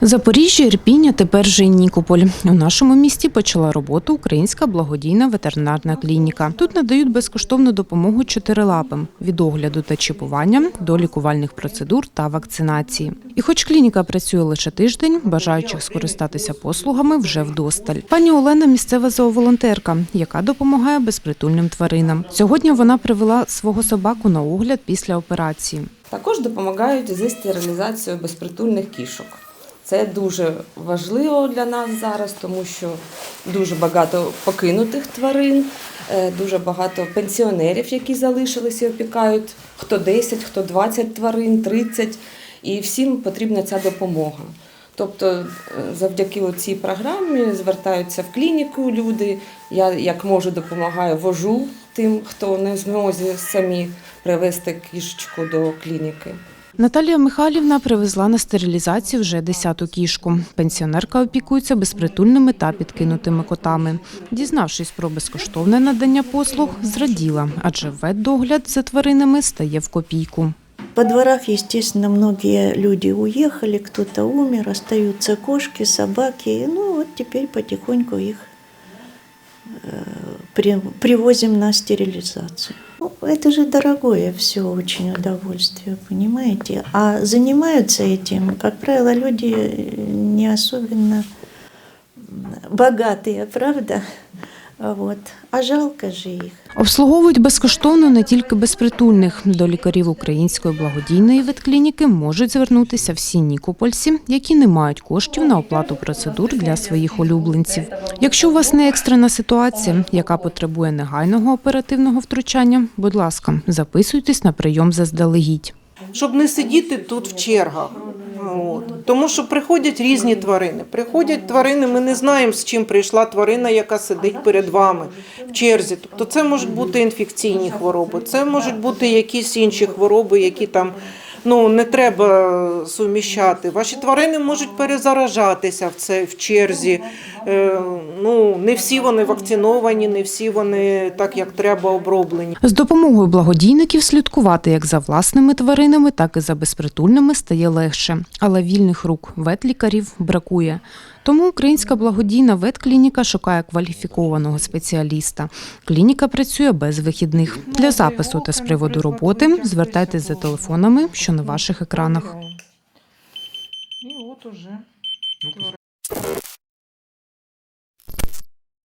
Запоріжжя, Ірпінь, а тепер же й Нікополь. У нашому місті почала роботу Українська благодійна ветеринарна клініка. Тут надають безкоштовну допомогу чотирилапим від огляду та чіпування до лікувальних процедур та вакцинації. І хоч клініка працює лише тиждень, бажаючих скористатися послугами вже вдосталь. Пані Олена місцева зооволонтерка, яка допомагає безпритульним тваринам. Сьогодні вона привела свого собаку на огляд після операції. Також допомагають зі стерилізацією безпритульних кішок. Це дуже важливо для нас зараз, тому що дуже багато покинутих тварин, е, дуже багато пенсіонерів, які залишилися і опікають хто 10, хто 20 тварин, 30, і всім потрібна ця допомога. Тобто, е, завдяки цій програмі звертаються в клініку люди. Я як можу допомагаю, вожу тим, хто не змозі самі привезти кішечку до клініки. Наталія Михайлівна привезла на стерилізацію вже десяту кішку. Пенсіонерка опікується безпритульними та підкинутими котами. Дізнавшись про безкоштовне надання послуг, зраділа, адже ветдогляд за тваринами стає в копійку. По дворах, естественно, многие люди уехали, кто-то умер, остаются кошки, собаки. Ну вот теперь потихоньку их э, при- привозим на стерилизацию. Это же дорогое все, очень удовольствие, понимаете? А занимаются этим, как правило, люди э, не особенно богатые, правда? А Вот. А жалко же их. Обслуговують безкоштовно не тільки безпритульних. До лікарів Української благодійної ветклініки можуть звернутися всі нікопольці, які не мають коштів на оплату процедур для своїх улюбленців. Якщо у вас не екстрена ситуація, яка потребує негайного оперативного втручання, будь ласка, записуйтесь на прийом заздалегідь. щоб не сидіти тут в чергах. Тому що приходять різні тварини. Приходять тварини, ми не знаємо, з чим прийшла тварина, яка сидить перед вами в черзі. Тобто це можуть бути інфекційні хвороби, це можуть бути якісь інші хвороби, які там ну, не треба суміщати. Ваші тварини можуть перезаражатися в, це, в черзі. Е, ну, не всі вони вакциновані, не всі вони так, як треба, оброблені. З допомогою благодійників слідкувати як за власними тваринами, так і за безпритульними стає легше. Але вільних рук ветлікарів бракує. Тому Українська благодійна ветклініка шукає кваліфікованого спеціаліста. Клініка працює без вихідних. Для запису та з приводу роботи звертайтесь за телефонами, що на ваших екранах. І от уже